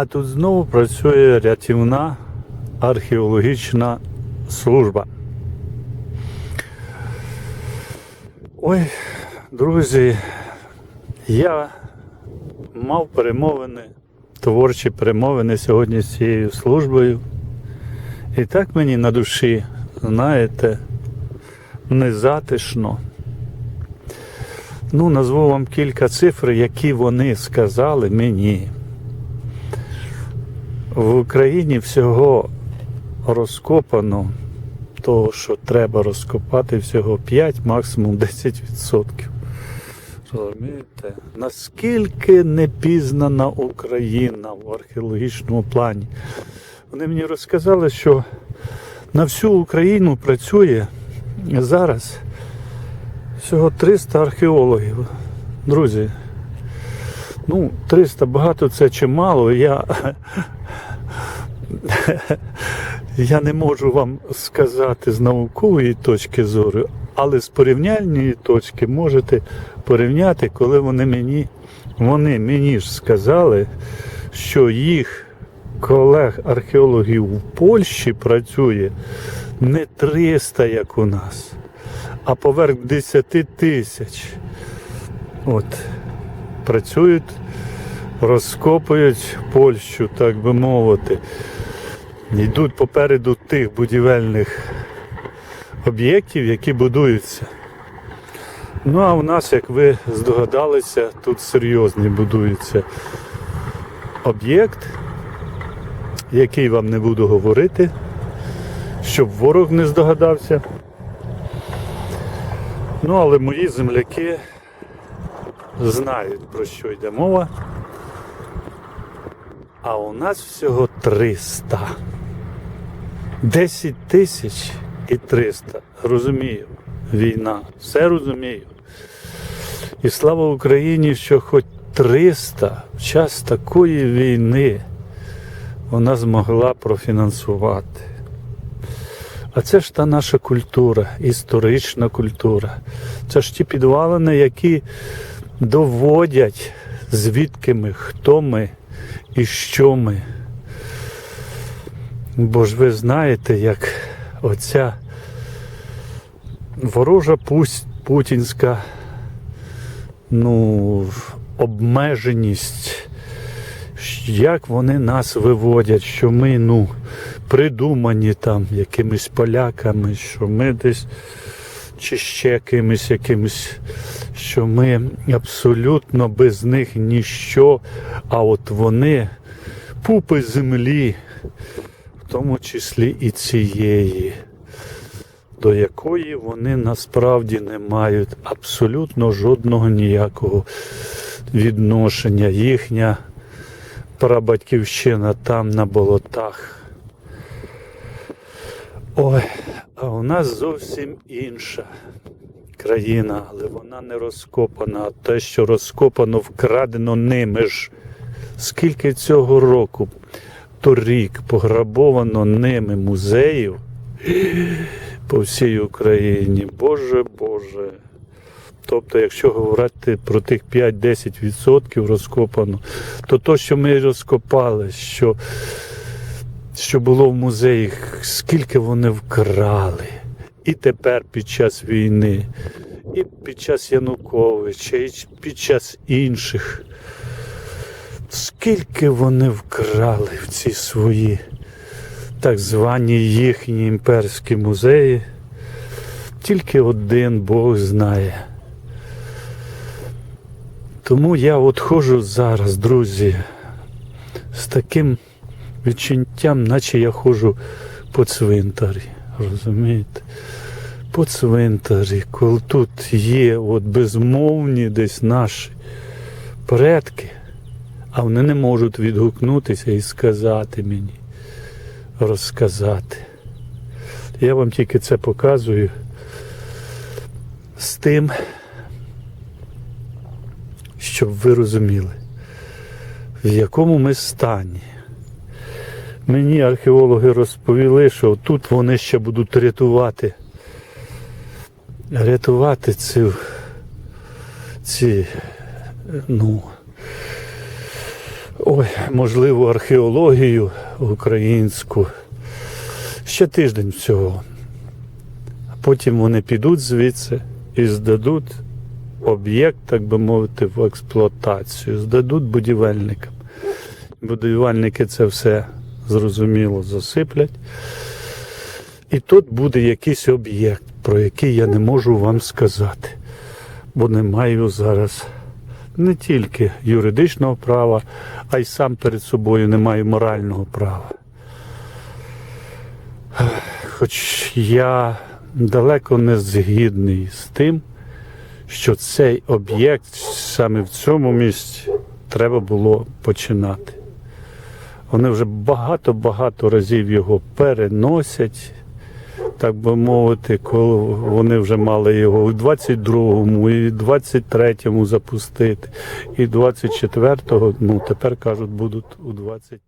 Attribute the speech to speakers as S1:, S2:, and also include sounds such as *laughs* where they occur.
S1: А тут знову працює рятівна археологічна служба. Ой, друзі, я мав перемовини, творчі перемовини сьогодні з цією службою. І так мені на душі, знаєте, незатишно. Ну, назву вам кілька цифр, які вони сказали мені. В Україні всього розкопано того, що треба розкопати, всього 5, максимум 10%. Розумієте? Наскільки не пізнана Україна в археологічному плані? Вони мені розказали, що на всю Україну працює зараз всього 300 археологів. Друзі, ну, 300 багато це чи мало, я, *laughs* я не можу вам сказати з наукової точки зору, але з порівняльної точки можете порівняти, коли вони мені, вони мені ж сказали, що їх колег-археологів в Польщі працює не 300, як у нас, а поверх 10 тисяч. От, працюють, розкопують Польщу, так би мовити. Йдуть попереду тих будівельних об'єктів, які будуються. Ну а у нас, як ви здогадалися, тут серйозний будується об'єкт, який вам не буду говорити, щоб ворог не здогадався. Ну, але мої земляки знають, про що йде мова. А у нас всього 300. 10 тисяч і 300. Розумію. Війна. Все розумію. І слава Україні, що хоч 300 в час такої війни вона змогла профінансувати. А це ж та наша культура, історична культура. Це ж ті підвалини, які доводять, звідки ми, хто ми і що ми. Бо ж ви знаєте, як оця ворожа путінська ну, обмеженість, як вони нас виводять, що ми ну, придумані там якимись поляками, що ми десь чи ще кимось якимось, що ми абсолютно без них ніщо, а от вони пупи землі, тому числі і цієї, до якої вони насправді не мають абсолютно жодного ніякого відношення. Їхня прабатьківщина там на болотах. Ой, а у нас зовсім інша країна, але вона не розкопана. А те, що розкопано, вкрадено ними ж. Скільки цього року, торік пограбовано ними музеїв по всій Україні. Боже Боже. Тобто, якщо говорити про тих 5-10% розкопано, то то, що ми розкопали, що що було в музеї, скільки вони вкрали. І тепер під час війни, і під час Януковича, і під час інших. Скільки вони вкрали в ці свої так звані їхні імперські музеї, тільки один Бог знає. Тому я от ходжу зараз, друзі, з таким відчуттям, наче я ходжу по цвинтарі. Розумієте? По цвинтарі, коли тут є от безмовні десь наші предки, а вони не можуть відгукнутися і сказати мені, розказати. Я вам тільки це показую з тим, щоб ви розуміли, в якому ми стані. Мені археологи розповіли, що тут вони ще будуть рятувати. Рятувати ці, ці ну, ой, можливо, археологію українську. Ще тиждень всього. А потім вони підуть звідси і здадуть об'єкт, так би мовити, в експлуатацію, здадуть будівельникам. Будівельники це все зрозуміло засиплять. І тут буде якийсь об'єкт, про який я не можу вам сказати, бо не маю зараз не тільки юридичного права, а й сам перед собою не маю морального права. Хоч я далеко не згідний з тим, що цей об'єкт саме в цьому місці треба було починати. Вони вже багато-багато разів його переносять, так би мовити, коли вони вже мали його у 22-му, і 23-му запустити, і 24-го, ну тепер кажуть, будуть у 20.